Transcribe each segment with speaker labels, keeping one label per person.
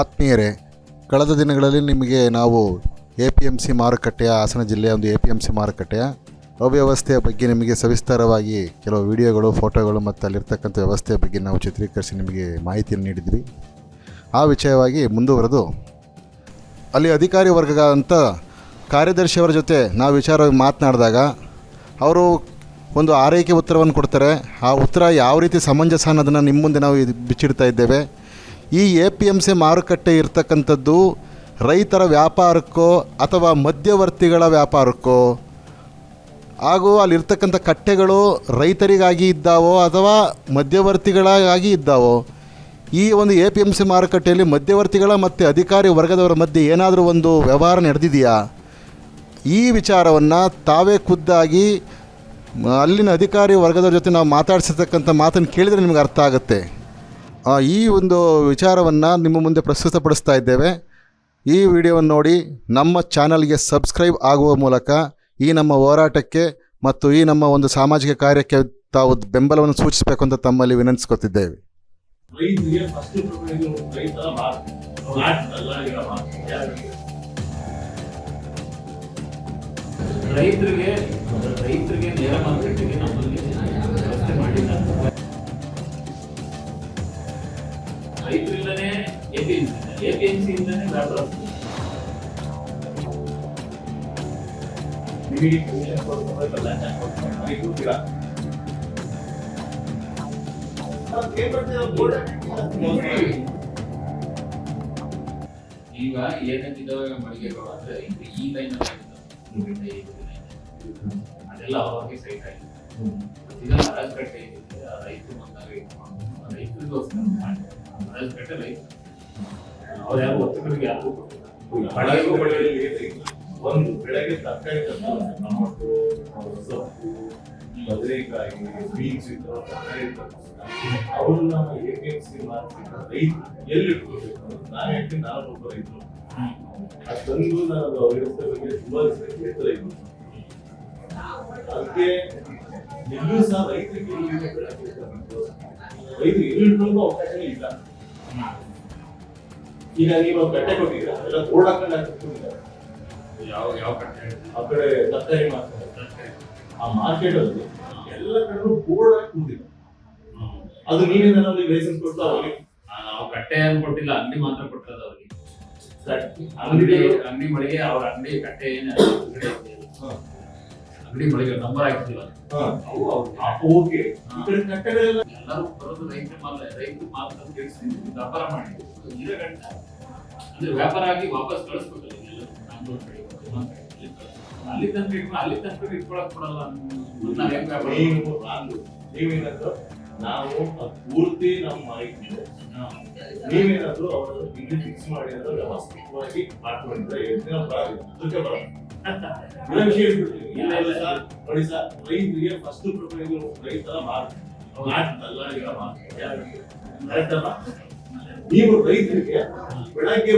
Speaker 1: ಆತ್ಮೀಯರೇ, ಕಳೆದ ದಿನಗಳಲ್ಲಿ ನಿಮಗೆ ನಾವು ಎ ಪಿ ಎಂ ಸಿ ಮಾರುಕಟ್ಟೆಯ, ಹಾಸನ ಜಿಲ್ಲೆಯ ಒಂದು ಎ ಪಿ ಎಂ ಸಿ ಮಾರುಕಟ್ಟೆಯ ಅವ್ಯವಸ್ಥೆಯ ಬಗ್ಗೆ ನಿಮಗೆ ಸವಿಸ್ತಾರವಾಗಿ ಕೆಲವು ವಿಡಿಯೋಗಳು, ಫೋಟೋಗಳು ಮತ್ತು ಅಲ್ಲಿರ್ತಕ್ಕಂಥ ವ್ಯವಸ್ಥೆಯ ಬಗ್ಗೆ ನಾವು ಚಿತ್ರೀಕರಿಸಿ ನಿಮಗೆ ಮಾಹಿತಿಯನ್ನು ನೀಡಿದ್ವಿ. ಆ ವಿಷಯವಾಗಿ ಮುಂದುವರೆದು, ಅಲ್ಲಿ ಅಧಿಕಾರಿ ವರ್ಗ ಅಂತ ಕಾರ್ಯದರ್ಶಿಯವರ ಜೊತೆ ನಾವು ವಿಚಾರವಾಗಿ ಮಾತನಾಡಿದಾಗ ಅವರು ಒಂದು ಆರೈಕೆ ಉತ್ತರವನ್ನು ಕೊಡ್ತಾರೆ. ಆ ಉತ್ತರ ಯಾವ ರೀತಿ ಸಮಂಜಸ ಅನ್ನೋದನ್ನು ನಿಮ್ಮ ಮುಂದೆ ನಾವು ಬಿಚ್ಚಿಡ್ತಾ ಇದ್ದೇವೆ. ಈ ಎ ಪಿ ಎಂ ಸಿ ಮಾರುಕಟ್ಟೆ ಇರ್ತಕ್ಕಂಥದ್ದು ರೈತರ ವ್ಯಾಪಾರಕ್ಕೋ ಅಥವಾ ಮಧ್ಯವರ್ತಿಗಳ ವ್ಯಾಪಾರಕ್ಕೋ? ಹಾಗೂ ಅಲ್ಲಿರ್ತಕ್ಕಂಥ ಕಟ್ಟೆಗಳು ರೈತರಿಗಾಗಿ ಇದ್ದಾವೋ ಅಥವಾ ಮಧ್ಯವರ್ತಿಗಳಾಗಿ ಇದ್ದಾವೋ? ಈ ಒಂದು ಎ ಪಿ ಎಂ ಸಿ ಮಾರುಕಟ್ಟೆಯಲ್ಲಿ ಮಧ್ಯವರ್ತಿಗಳ ಮತ್ತು ಅಧಿಕಾರಿ ವರ್ಗದವರ ಮಧ್ಯೆ ಏನಾದರೂ ಒಂದು ವ್ಯವಹಾರ ನಡೆದಿದೆಯಾ? ಈ ವಿಚಾರವನ್ನು ತಾವೇ ಖುದ್ದಾಗಿ ಅಲ್ಲಿನ ಅಧಿಕಾರಿ ವರ್ಗದವ್ರ ಜೊತೆ ನಾವು ಮಾತಾಡಿಸಿರ್ತಕ್ಕಂಥ ಮಾತನ್ನು ಕೇಳಿದರೆ ನಿಮಗೆ ಅರ್ಥ ಆಗುತ್ತೆ. ಈ ಒಂದು ವಿಚಾರವನ್ನು ನಿಮ್ಮ ಮುಂದೆ ಪ್ರಸ್ತುತಪಡಿಸ್ತಾ ಇದ್ದೇವೆ. ಈ ವಿಡಿಯೋವನ್ನು ನೋಡಿ ನಮ್ಮ ಚಾನಲ್ಗೆ ಸಬ್ಸ್ಕ್ರೈಬ್ ಆಗುವ ಮೂಲಕ ಈ ನಮ್ಮ ಹೋರಾಟಕ್ಕೆ ಮತ್ತು ಈ ನಮ್ಮ ಒಂದು ಸಾಮಾಜಿಕ ಕಾರ್ಯಕ್ಕೆ ತಾವು ಬೆಂಬಲವನ್ನು ಸೂಚಿಸಬೇಕು ಅಂತ ತಮ್ಮಲ್ಲಿ ವಿನಂತಿಸ್ಕೊತಿದ್ದೇವೆ.
Speaker 2: ರೈತರಿಗೆ
Speaker 3: ರೈತರಿಗೆ ನೇರ ಮಾರುಕಟ್ಟೆಗೆ ನಮ್ಮಲ್ಲಿ ಎಪಿಎಂಸಿ ಎಪಿಎಂಸಿ ಇಂದನೇ ವ್ಯಾಪಾರ
Speaker 2: ನಿಮಗೆ ಕಮಿಷನ್ ಕೊಡ್ತಾರೆ ನನಗೆ ಗೊತ್ತಿಲ್ಲ
Speaker 3: ಈಗ ಏನಂತಿದ್ದಾವೆ ಮಳಿಗೆಗಳು ಅಂದ್ರೆ ಈಗ ಈ ಲೈನ್ ಅದೆಲ್ಲ ಅವಾಗ ಸೈಟ್ ಆಗಿದೆ ಈಗ ಅರಕಟ್ಟೆ ಇದೆ ರೈತರು ಬಂದಾಗ ರೈತರಿಗೋಸ್ಕರ ಮಾಡಿ ಅರಕಟ್ಟೆ ರೈತ ಅವ್ರು ಯಾರು ಒತ್ತುಗಳಿಗೆ ಯಾರಿಗೂ
Speaker 2: ಬೆಳಗ್ಗೆ ಏನಿಲ್ಲ. ಒಂದು ಬೆಳಗ್ಗೆ ತರಕಾರಿ ತಂದು ಟೊಮೊಟೊ ಸೊಪ್ಪು ಬದನೆಕಾಯಿ ಬೀನ್ಸ್ ಈ ತರ ತರಕಾರಿ ಅವ್ರನ್ನ A P M C market ರೈತರು ಎಲ್ಲಿ ಇಟ್ಕೋಬೇಕು ನಾನು ಹೇಳ್ತೀನಿ ನಾನು ಒಬ್ಬ ರೈತರು ಅದು ತಂದು ನಾನು ವ್ಯವಸ್ಥೆ ಬಗ್ಗೆ ತುಂಬಾ ರೈತರ ಇದ್ರು ಅದಕ್ಕೆ ಎಲ್ಲೂ ಸಹ ರೈತರಿಗೆ ರೈತರು ಎಲ್ಲಿ ಇಟ್ಕೊಳ್ಳೋ ಅವಕಾಶನೇ ಇಲ್ಲ. ಈಗ ನೀವು ಕಟ್ಟೆ ಕೊಟ್ಟಿದ್ದೀರಾ? ಎಲ್ಲ ಬೋರ್ಡ್ ಹಾಕೊಂಡು
Speaker 3: ಯಾವ ಯಾವ ಕಟ್ಟೆ
Speaker 2: ಆ ಕಡೆ ತರಕಾರಿ ಮಾರ್ಕೆಟ್. ಆ ಮಾರ್ಕೆಟ್ ಅಲ್ಲಿ ಎಲ್ಲ ಕಡೆ ಬೋರ್ಡ್ ಹಾಕಿ ಕೂತಿದೆ ಅದು ನೀವೇನ ಅವ್ರಿಗೆ ಲೈಸೆನ್ಸ್ ಕೊಟ್ಟು ಅವ್ರಿಗೆ.
Speaker 3: ನಾವು ಕಟ್ಟೆ ಏನು ಕೊಟ್ಟಿಲ್ಲ ಅಂಗಡಿ ಮಾತ್ರ ಕೊಟ್ಟಿರೋದು ಅವ್ರಿಗೆ. ಅಂಗಡಿ ಅಂಗಡಿ ಮಳಿಗೆ ಅವ್ರ ಅಂಗಡಿ ಕಟ್ಟೆ ಏನು ಅಂಗಡಿ ಒಳಗೆ ಮಳಿಗೆ ನಂಬರ್ ಹಾಕಿಲ್ಲ
Speaker 2: ಹಾ.
Speaker 3: ಅವು ಅವ್ರು
Speaker 2: ಓಕೆ.
Speaker 3: ಎಲ್ಲರೂ ಬರೋದು ರೈತರ ಮಾಲ್ ರೈತರ ಮಾತ್ರ ತಿಳಿಸಿ ವ್ಯಾಪಾರ ಮಾಡಿ. ಇರೋ ಗಂಟ. ಅಂದ್ರೆ ವ್ಯಾಪಾರ ಆಗಿ ವಾಪಸ್ ಕಳಿಸ್ಬೇಕಲ್ಲ ಎಲ್ಲರೂ ಬ್ಯಾಂಗ್ಳೂರ್ ಕಡೆ. ಅಲ್ಲಿ ತನಕ ಇಟ್ಕೊಂಡು ಅಲ್ಲಿ ತನಕ ಇಟ್ಕೊಳಕ್ ಕೊಡಲ್ಲ ಹೆಂಗ್ ವ್ಯಾಪಾರ
Speaker 2: ನೀವೇನಾದ್ರು ನಾವು ಪೂರ್ತಿ ನಮ್ಮ ಮಾಹಿತಿ ಇದೆ. ನೀವೇನಾದ್ರು ಅವರು ಇಲ್ಲಿ ಫಿಕ್ಸ್ ಮಾಡಿ ಅಂದ್ರೆ ವ್ಯವಸ್ಥಿತವಾಗಿ ಮಾಡ್ಕೊಂಡಿದ್ರೆ ಎಷ್ಟು ದಿನ ಅದಕ್ಕೆ ಬರೋದು ಇಲ್ಲ.
Speaker 3: ಇಲ್ಲ.
Speaker 2: ಸರ್, ನೀವು ರೈತರಿಗೆ ಬೆಳಗ್ಗೆ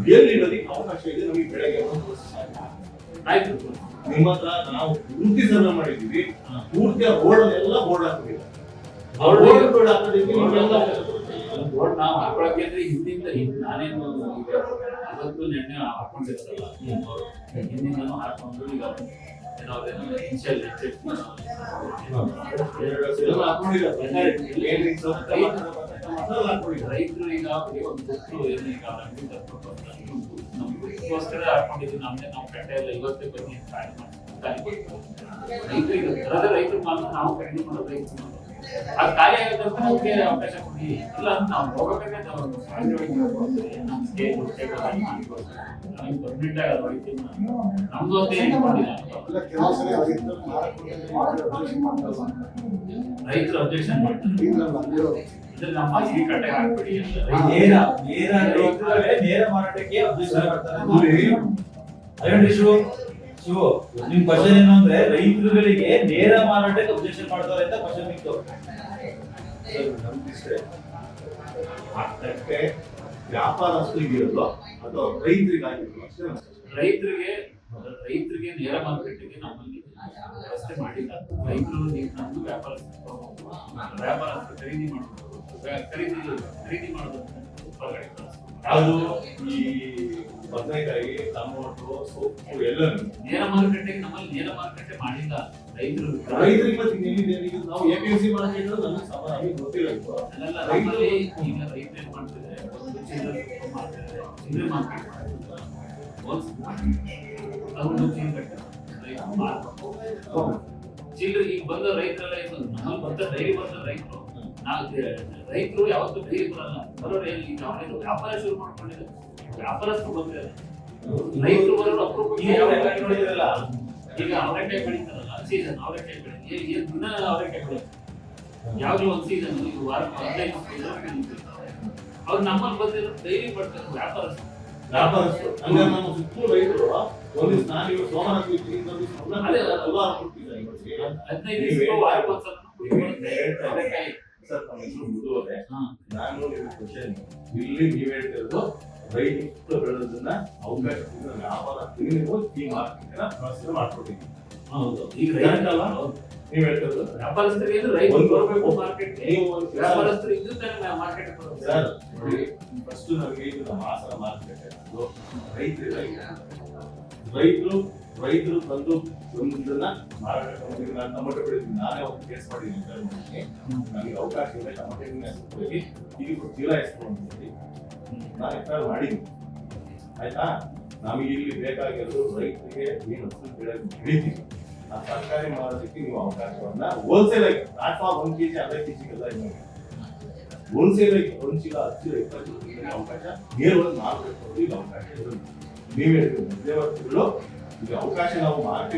Speaker 2: ಬೇರೆ ಇಡೋದಕ್ಕೆ ಅವಕಾಶ ಇದೆ ನಮಗೆ ಬೆಳಗ್ಗೆ ಒಂದು
Speaker 3: ಆಯ್ತು.
Speaker 2: ನಿಮ್ಮ ಹತ್ರ ನಾವು ಪೂರ್ತಿ ಸಣ್ಣ ಮಾಡಿದ್ದೀವಿ. ಪೂರ್ತಿ ಬೋರ್ಡ್ ಎಲ್ಲ ಬೋರ್ಡ್ ಹಾಕಿದ್ದೀವಿ ಬೋರ್ಡ್ ಹಾಕೋದಕ್ಕೆ
Speaker 3: ಬೋರ್ಡ್ ನಾವು ಹಾಕೊಳಕ್ಕೆ ಅಂದ್ರೆ ಹಿಂದಿಂದ ಹಿಂದೆ ನಾನೇನು ಈಗ ಇವತ್ತು ನೆನ್ನೆ ಹಾಕೊಂಡಿರ್ತಲ್ಲ ಹಿಂದಿಂದನೂ ಹಾಕೊಂಡು ಈಗ ಇನ್ಶಿಯಲ್. ರೈತರು ಈಗ ಅವ್ರಿಗೆ ಒಂದು ಏನು ಈಗ ನಮ್ಗೋಸ್ಕರ ಹಾಕೊಂಡಿದ್ವಿ ನಮ್ಗೆ ನಾವು ಕಟ್ಟೆ ಎಲ್ಲ ಇವತ್ತೇ ಬನ್ನಿ ರೈತರು ಈಗ ರೈತರು ಮಾತ್ರ ನಾವು ಕಡಿಮೆ ಮಾಡೋದು ರೈತರು. ಅದು ಖಾಲಿ ಆಗೋದಂತ ನಮ್ಗೆ ಅವಕಾಶ ಕೊಡಿ. ಇಲ್ಲ ಅಂತ ನಾವು ನಮಗೆ ಪರ್ಮನೆಂಟ್ ಆಗಿ ಅದು ನಮ್ದು ಅಂತ ಏನು ಮಾಡಿಲ್ಲ. ರೈತರು ಅಬ್ಜೆಕ್ಷನ್ ಮಾಡ್ತಾರೆ. ಇದನ್ನ ನಮ್ಮ ಈ ಕಟ್ಟೆ ಹಾಕ್ಬಿಡಿ ಅಂತ.
Speaker 4: ನೇರ ನೇರ ನೇರ ಮಾರಾಟಕ್ಕೆ ಅಬ್ಜೆಕ್ಷನ್ ಮಾಡ್ತಾರೆ
Speaker 2: ನೋಡಿ,
Speaker 4: ಅದೇನ್ರಿ ಶಿವು ನಿಮ್ ಕ್ವಶನ್ ಏನು ಅಂದ್ರೆ ರೈತರುಗಳಿಗೆ ನೇರ ಮಾರಾಟಕ್ಕೆ ಅಬ್ಜೆಕ್ಷನ್ ಮಾಡ್ತಾರೆ ಅಂತ ಕ್ವಶನ್ ಇತ್ತು.
Speaker 2: ಅದಕ್ಕೆ ಆ ಕಟ್ಟೆ ವ್ಯಾಪಾರಸ್ಥರಿಗೆ ಇರೋದು ಅದು ರೈತರಿಗಾಗಿರಲ್ಲ.
Speaker 3: ರೈತರಿಗೆ ರೈತರಿಗೆ ನೇರ ಮಾರುಕಟ್ಟೆಗೆ ನಮ್ಮಲ್ಲಿ ವ್ಯವಸ್ಥೆ ಮಾಡಿಲ್ಲ. ರೈತರು ನಮ್ದು ವ್ಯಾಪಾರ ವ್ಯಾಪಾರ ಖರೀದಿ ಮಾಡಬಹುದು ಖರೀದಿ ಖರೀದಿ ಮಾಡೋದು ಹೊರಗಡೆ
Speaker 2: ಅದು ಈ ಬದನೆಕಾಯಿ ಟೊಮೊಟೊ ಸೊಪ್ಪು ಎಲ್ಲನೂ.
Speaker 3: ನೇರ ಮಾರುಕಟ್ಟೆಗೆ ನಮ್ಮಲ್ಲಿ ನೇರ ಮಾರುಕಟ್ಟೆ ಮಾಡಿಲ್ಲ ರೈತರು.
Speaker 2: ರೈತರಿಗೆ ಮತ್ತೆ ಇನ್ನೇನಿದೆ ನಾವು A P M C market ನಮಗೆ ಸಮಾನವಾಗಿ ಗೊತ್ತಿಲ್ಲ ಇದು.
Speaker 3: ಅಲ್ಲೆಲ್ಲ ನಮ್ಮಲ್ಲಿ ಈಗ ರೈತರು ಏನ್ ಮಾಡ್ತಿದ್ದಾರೆ? ಚಿಲ್ಲರೆ ಮಾರ್ಕೆಟ್ ಅದೊಂದು ಚಿಲ್ಲರೆ ರೈತರು ಈಗ ಬಂದ ರೈತರೆಲ್ಲ ಏನು ನಮ್ಮಲ್ಲಿ ಬಂದ ಡೈರಿ ಬಂದ ರೈತರು ನಾವು ರೈತರು ಯಾವತ್ತೂ ಡೈರಿ ಬರಲ್ಲ ಬರೋರು ಈಗ ಅವ್ರೇನು ವ್ಯಾಪಾರ ಶುರು ಮಾಡ್ಕೊಂಡಿದ್ದಾರೆ ವ್ಯಾಪಾರಸ್ಥರು ಬಂದಿದ್ದಾರೆ ರೈತರು ಬರೋರು ಅಪ್ರೂಪ
Speaker 2: ನೋಡಿದ್ರಲ್ಲ?
Speaker 3: ಈಗ ಅವರೆಕಾಯಿ ಬೆಳೀತಾರಲ್ಲ ಸೀಸನ್ ಅವರೆಕಾಯಿ ಬೆಳಿ ಏನು ದಿನ ಅವರೆಕಾಯಿ ಬೆಳೆ ಯಾವಾಗಲೂ ಒಂದು ಸೀಸನ್ ಈಗ ವಾರ ಹದಿನೈದು ಅವ್ರು ನಮ್ಮಲ್ಲಿ ಬಂದಿರೋ ಡೈಲಿ ಬರ್ತಾರೆ ವ್ಯಾಪಾರಸ್ಥರು.
Speaker 2: ವ್ಯಾಪಾರಸ್ಥರು. ಹಂಗಾರೆ ನಮ್ಮ ಸುತ್ತಲೂ ರೈತರು ಒಂದು ದಿವಸ ಸೋಮನ.
Speaker 3: ಹದಿನೈದು
Speaker 2: ನೀವು ಹೆಸರು ಮುದುವರೆ ನಾನು ನಿಮ್ಗೆ ಕ್ವಶನ್ ಇಲ್ಲಿ ನೀವ್ ಹೇಳ್ತಿರೋದು ರೈತರು ಬೆಳೆದನ್ನ ಅವಕಾಶ ವ್ಯಾಪಾರ ನೀವು ಈ ಮಾರ್ಕೆಟ್ನ ವ್ಯವಸ್ಥೆ ಮಾಡ್ಕೊಟ್ಟಿದ್ದೀವಿ.
Speaker 3: ಹೌದು. ಈಗ ರೈತಲ್ಲ.
Speaker 2: ನೀವ್ ಹೇಳ್ತಿರೋದು
Speaker 3: ವ್ಯಾಪಾರಸ್ಥರಿಗೆ ಅಂದ್ರೆ ರೈತರು
Speaker 2: ಒಂದು
Speaker 3: ಬರಬೇಕು ಮಾರ್ಕೆಟ್
Speaker 2: ನೀವು
Speaker 3: ವ್ಯಾಪಾರಸ್ಥರು ಇದ್ದು ತಾನೇ ಮಾರ್ಕೆಟ್ ಬರೋದು.
Speaker 2: ಸರ್ ನೋಡಿ ಫಸ್ಟ್ ನಮಗೆ ಇದು ನಮ್ಮ ಹಾಸನ ಮಾರ್ಕೆಟ್ ರೈತರು ರೈತರು ರೈತರು ತಂದು ಒಂದನ್ನ ಮಾರಾಟ ನಾನು ಟೊಮೆಟೊ ಬೆಳೆದಿದ್ದೀನಿ ನಾನೇ ಒಂದು ಕೇಸ್ ಮಾಡಿದ್ದೀನಿ. ನನಗೆ ಅವಕಾಶ ಇದೆ ಟೊಮೆಟೊ ಹೋಗಿ ಈಗ ಚೀಲ ಹೆಸರು ಅಂತ ಹೇಳಿ ನಾನು ಎಫ್ಐಆರ್ ಮಾಡಿದ್ದೀನಿ. ಆಯ್ತಾ? ನಮಗೆ ಇಲ್ಲಿ ಬೇಕಾಗಿರೋದು ರೈತರಿಗೆ ಏನು ಹಸು ಬೆಳೆದು ಬೆಳಿತೀವಿ ಆ ತರಕಾರಿ ಮಾರೋದಕ್ಕೆ ನೀವು ಅವಕಾಶವನ್ನ ಹೋಲ್ಸೇಲ್ ಆಗಿ ಪ್ಲಾಟ್ಫಾರ್ಮ್ ಒಂದು ಕೆ ಕೆಜಿ ಅರ್ಧ ಕೆಜಿಗೆಲ್ಲ ಇಲ್ಲ. ಹೋಲ್ಸೇಲ್ ಆಗಿ ಒಂದು ಚೀಲ, ಹತ್ತು ಇಪ್ಪತ್ತು ಅವಕಾಶ ನೇರವಾಗಿ ಮಾರ್ಕೆಟ್ ಅವಕಾಶ ನೀವೇ ಮಧ್ಯವರ್ತಿಗಳು ಈಗ ಅವಕಾಶ ನಾವು
Speaker 3: ಮಾರಾಟ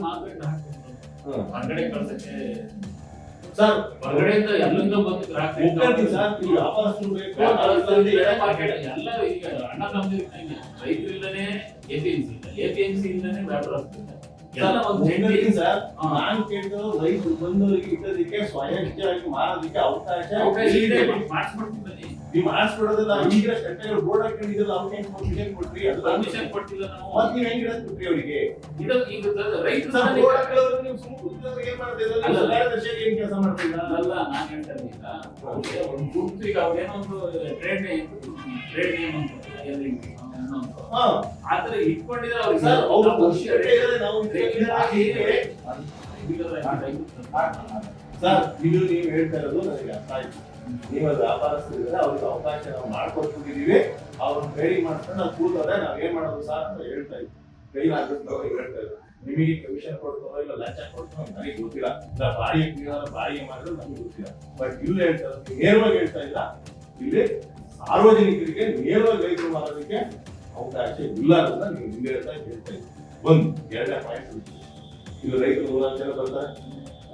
Speaker 3: ಮಾರ್ಕೆಟ್ ಹಾಕ್ತಾರೆ
Speaker 2: ಹ್ಮ್.
Speaker 3: ಹೊರಗಡೆ ಕಳ್ಸಕ್ಕೆ
Speaker 2: ಸರ್
Speaker 3: ಹೊರಗಡೆಯಿಂದ ಎಲ್ಲಿಂದ ಬಂದು
Speaker 2: ಈ
Speaker 3: ಎಲ್ಲ ಈಗ ಅಣ್ಣ ತಮ್ಮದಿರು ರೈತರು ಇಲ್ಲದೆ ಎಪಿಎಂಸಿ ಎಪಿಎಂಸಿ
Speaker 2: ಇಂದಾನೆ
Speaker 3: ವ್ಯಾಪಾರ
Speaker 2: ನಾನು ಕೇಳಿದ್ರು ರೈತರು ಬಂದವರಿಗೆ ಇದ್ದದಕ್ಕೆ ಸ್ವಯಂಚಾಗಿ ಮಾರೋದಕ್ಕೆ ಅವಕಾಶ ನೀವು ಮಾಡಿಸ್ಕೊಡೋದಿಲ್ಲ ಈಗ ಕಟ್ಟೆಗಳು ಬೋರ್ಡ್ ಹಾಕೊಂಡಿದ್ರಲ್ಲ ಅವ್ರಿಗೆ ಹೆಂಗ್ ಪರ್ಮಿಷನ್ ಕೊಟ್ರಿ ಅದು
Speaker 3: ಪರ್ಮಿಷನ್ ಕೊಟ್ಟಿಲ್ಲ ನಾವು.
Speaker 2: ಮತ್ತೆ ನೀವು ಹೆಂಗ್ ಕೊಟ್ರಿ ಅವರಿಗೆ?
Speaker 3: ಈಗ ರೈತರು
Speaker 2: ಬೋರ್ಡ್ ನೀವು ಸುಮ್ಮನೆ ಏನ್ ಮಾಡ್ತಿದ್ರಲ್ಲ ಏನ್ ಕೆಲಸ ಮಾಡ್ತಿದ್ದೀರಾ
Speaker 3: ಅಲ್ಲ ನಾನು ಹೇಳ್ತಾ ಇದ್ದೀನಿ ಈಗ ಅವ್ರಿಗೆ ಒಂದು ಗುರುತು ಈಗ ಅವ್ರೇನೋ ಒಂದು ಟ್ರೇಡ್ ಟ್ರೇಡ್ ನೇಮ್ ಅಂತ ಎಲ್ಲಿ ಏನೋ ಒಂದು.
Speaker 2: ಹಾ
Speaker 3: ಆ ಥರ ಇಟ್ಕೊಂಡಿದ್ರೆ
Speaker 2: ಅವ್ರು ಹೇಳಿದ್ರೆ ನಾವು ಸರ್ ಇದು ನೀವು ಹೇಳ್ತಾ ಇರೋದು ನನಗೆ ಅರ್ಥ ಆಯ್ತು. ನೀವು ವ್ಯಾಪಾರಸ್ಥರಿದ್ದಾರೆ ಅವ್ರಿಗೆ ಅವಕಾಶ ನಾವು ಮಾಡ್ಕೊಟ್ಬಿಟ್ಟಿದೀವಿ ಅವ್ರನ್ನ ಟ್ರೈನಿಂಗ್ ಮಾಡ್ಕೊಂಡು ನಾವು ಕೂತಾರೆ ನಾವ್ ಏನ್ ಮಾಡೋದು ಸರ್ ಅಂತ ಹೇಳ್ತಾ ಇದ್ವಿ. ಕೈ ಆಗ್ಬಿಟ್ಟು ಅವ್ರಿಗೆ ಹೇಳ್ತಾ ಇದ್ರು ನಿಮಗೆ ಕಮಿಷನ್ ಕೊಡ್ತಾರೋ ಇಲ್ಲ ಲಂಚ ಕೊಡ್ತಾರೋ ನನಗೆ ಗೊತ್ತಿಲ್ಲ. ಇಲ್ಲ ಬಾಡಿಗೆ ಬಾಡಿಗೆ ಮಾಡಿದ್ರೆ ನಮ್ಗೆ ಗೊತ್ತಿಲ್ಲ. ಬಟ್ ಇಲ್ಲಿ ಹೇಳ್ತಾ ನೇರವಾಗಿ ಹೇಳ್ತಾ ಇಲ್ಲ. ಇಲ್ಲಿ ಸಾರ್ವಜನಿಕರಿಗೆ ನೇರವಾಗಿ ರೈತರು ಮಾಡೋದಕ್ಕೆ ಅವಕಾಶ ಇಲ್ಲ ಅಂತ ನೀವು ಹಿಂದೆ ಹೇಳ್ತಾ ಒಂದು ಎರಡನೇ ಪಾಯಿಂಟ್ ಇದು ರೈತರು ನೂರಾರು ಜನ ಬರ್ತಾರೆ.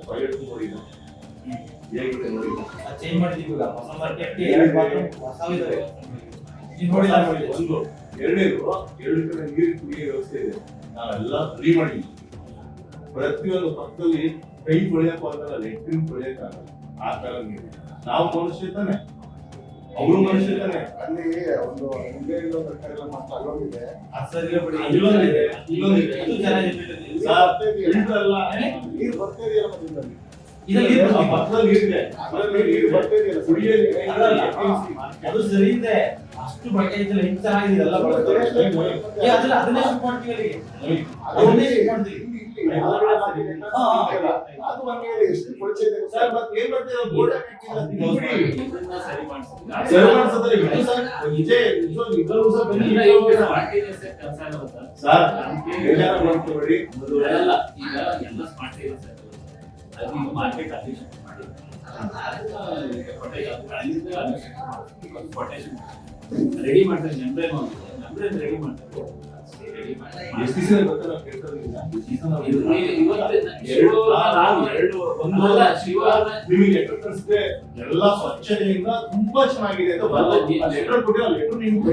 Speaker 2: ಪ್ರೈವೇಟ್ ನೋಡಿಲ್ಲ. ಹೇಗಿದೆ ನೋಡಿಲ್ಲ
Speaker 4: ಚೇಂಜ್ ಮಾಡಿದೀವಿ ಈಗ ಹೊಸ ಮಾರ್ಕೆಟ್ ಎರಡು ಬಾತ್ರೂಮ್ ಹೊಸವು ಇದಾವೆ. ನೋಡಿಲ್ಲ. ನೋಡಿ
Speaker 2: ಒಂದು. ಎರಡನೇದು ಎರಡು ಕಡೆ ನೀರು ಕುಡಿಯೋ ವ್ಯವಸ್ಥೆ ಇದೆ. ನಾವೆಲ್ಲ ಫ್ರೀ ಮಾಡಿದ್ವಿ ಪ್ರತಿಯೊಂದು ಪಕ್ಕದಲ್ಲಿ ಕೈ ತೊಳೆಯಕ್ಕೂ ಆಗಲ್ಲ ಲೆಟ್ರಿನ್ ತೊಳೆಯಕ್ಕಾಗಲ್ಲ ಆ ತರ ನೀರು. ನಾವು ಮನುಷ್ಯ ತಾನೆ. ಅವರು ಮನುಷ್ಯರೇ.
Speaker 5: ಅಲ್ಲಿ ಒಂದು ಮಾತ್ರ ಅಲ್ಲೊಂದಿದೆ.
Speaker 2: ಇಲ್ಲೊಂದಿದೆ
Speaker 4: ಚೆನ್ನಾಗಿದೆ
Speaker 2: ಅಲ್ಲ.
Speaker 5: ನೀರು ಬರ್ತಾ ಇದೆಯಲ್ಲ.
Speaker 4: ಅದು ಸರಿ ಇದೆ. ಅಷ್ಟು ಬಟ್ಟೆ ಐತಿಲ್ಲ ಹಿಂಗ್ ಚೆನ್ನಾಗಿದೆ. ಅದನ್ನ ಮಾಡ್ತೀವಿ ಅದನ್ನೇ ಮಾಡ್ತೀವಿ.
Speaker 5: ಅದು ನಮ್ಗೆ ಹೇಳಿ ಎಷ್ಟು
Speaker 2: ಸರ್ ಮತ್ತೆ ಬೋರ್ಡ್.
Speaker 3: ಸರಿ
Speaker 2: ಸರಿ ಸರ್
Speaker 3: ಸರ್ ಈಗ ರೆಡಿ ಮಾಡ್ತಾರೆ ನಂಬ್ರೇನ್ ರೆಡಿ ಮಾಡ್ತಾರೆ
Speaker 2: ನಿಮಗೆ ಎಲ್ಲ ಸ್ವಚ್ಛತೆಯಿಂದ ತುಂಬಾ ಚೆನ್ನಾಗಿದೆ ಅಂತ ಲೆಟರ್ ಕೊಟ್ಟಿರೋ ಲೆಟರ್ ನಿಮ್ಗೆ